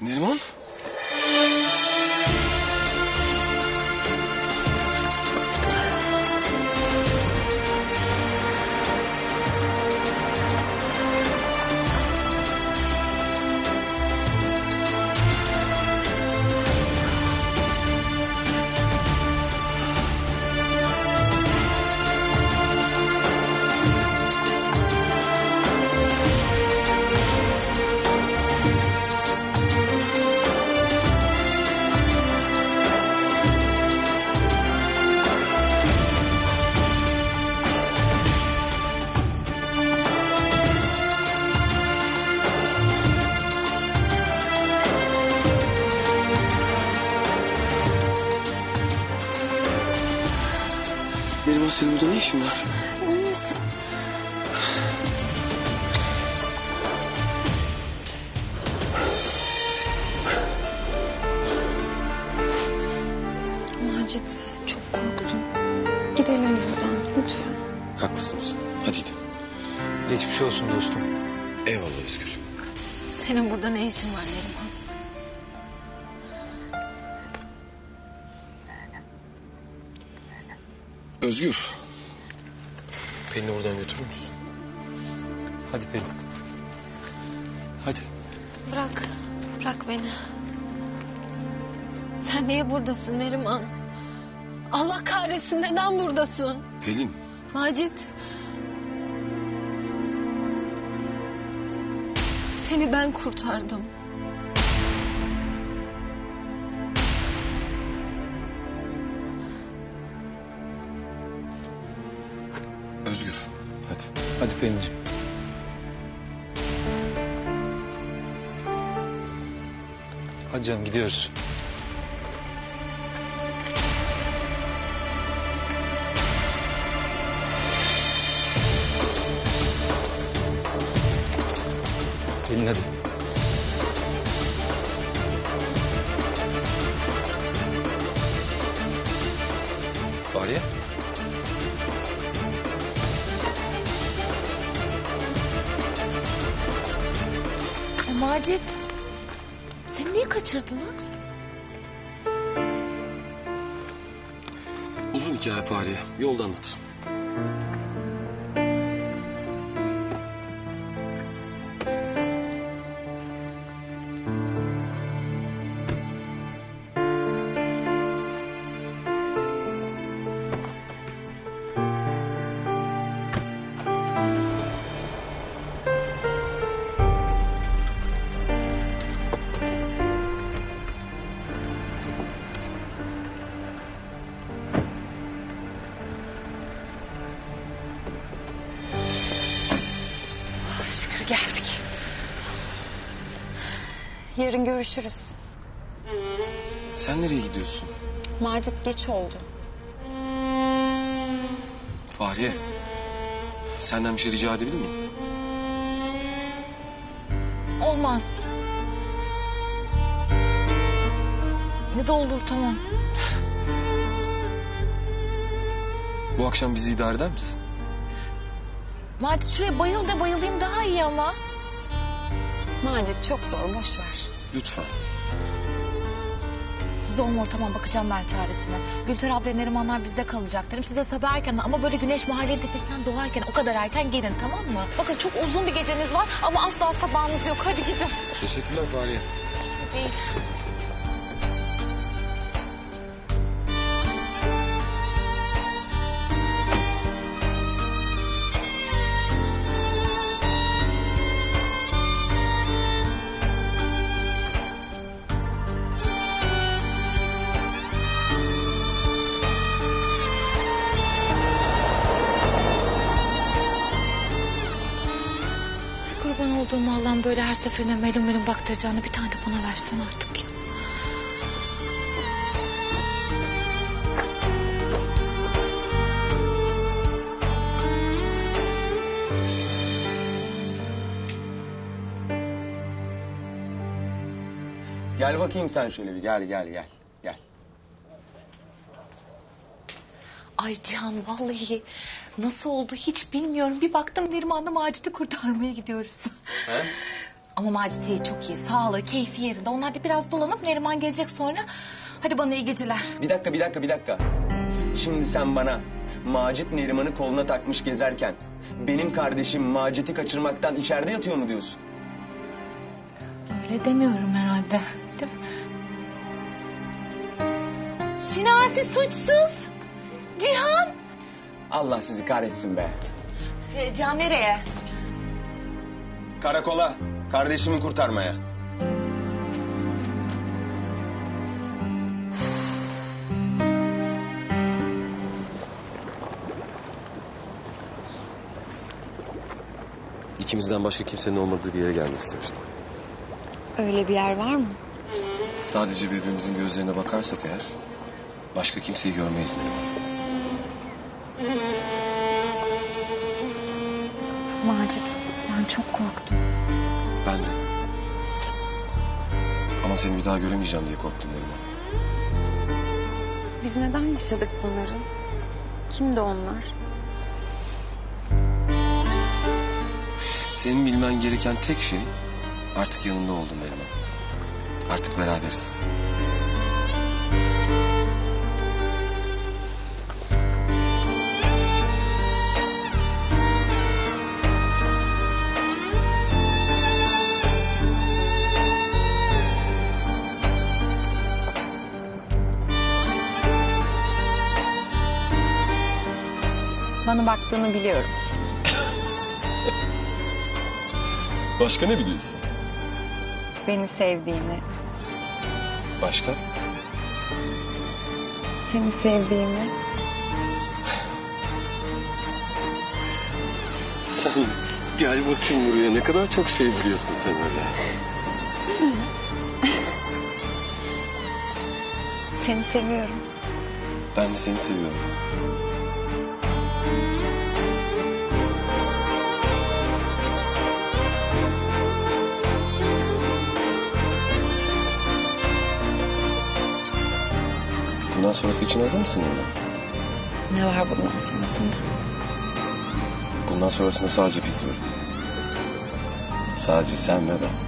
Neriman? Geçmiş olsun dostum. Eyvallah Özgür. Senin burada ne işin var Neriman? Özgür. Pelin'i buradan götürür müsün? Hadi Pelin. Hadi. Bırak, bırak beni. Sen niye buradasın Neriman? Allah kahretsin neden buradasın? Pelin. Macit. Seni ben kurtardım. Özgür. Hadi. Hadi Pelin'ciğim. Hadi canım gidiyoruz. Pelin hadi. Fahriye. Macit. Seni niye kaçırdılar? Uzun hikaye Fahriye. Yolda anlatırım. Yarın görüşürüz. Sen nereye gidiyorsun? Macit geç oldu. Fahriye. Senden bir şey rica edebilir miyim? Olmaz. Ne de olur tamam. Bu akşam bizi idare eder misin? Macit şuraya bayıl da bayılayım daha iyi ama. Macit çok zor boş ver. Lütfen. Zor mu tamam bakacağım ben çaresine. Gülter abla Nerimanlar bizde kalacak derim. Siz de sabah erken ama böyle güneş mahallenin tepesinden doğarken o kadar erken gelin tamam mı? Bakın çok uzun bir geceniz var ama asla sabahınız yok. Hadi gidin. Teşekkürler Fahriye. Bir şey değil. Allah'ım böyle her seferinde melum melum baktıracağını bir tane de bana versen artık ya. Gel bakayım sen şöyle bir gel gel gel. Gel. Ay Cihan vallahi nasıl oldu hiç bilmiyorum. Bir baktım Neriman'la Macit'i kurtarmaya gidiyoruz. He? Ama Macit iyi, çok iyi. Sağlığı, keyfi yerinde. Onlar da biraz dolanıp Neriman gelecek sonra. Hadi bana iyi geceler. Bir dakika bir dakika bir dakika. Şimdi sen bana Macit Neriman'ı koluna takmış gezerken benim kardeşim Macit'i kaçırmaktan içeride yatıyor mu diyorsun? Öyle demiyorum herhalde. Değil mi? Şinasi suçsuz. Cihan. Allah sizi kahretsin be. Ee, Cihan nereye? Karakola, kardeşimi kurtarmaya. İkimizden başka kimsenin olmadığı bir yere gelmek istemiştim. Öyle bir yer var mı? Sadece birbirimizin gözlerine bakarsak eğer... ...başka kimseyi görmeyiz Neriman. Macit, ben çok korktum. Ben de. Ama seni bir daha göremeyeceğim diye korktum Neriman. Biz neden yaşadık bunları? Kimdi onlar? Senin bilmen gereken tek şey... ...artık yanında oldum Neriman. Artık beraberiz. Baktığını biliyorum. Başka ne biliyorsun? Beni sevdiğini, Başka? seni sevdiğimi. Sen gel bakayım buraya. Ne kadar çok şey biliyorsun sen öyle. Seni seviyorum. Ben de seni seviyorum. Bundan sonrası için hazır mısın Neriman? Ne var bundan sonrasında? Bundan sonrasında sadece biz varız. Sadece sen ve ben.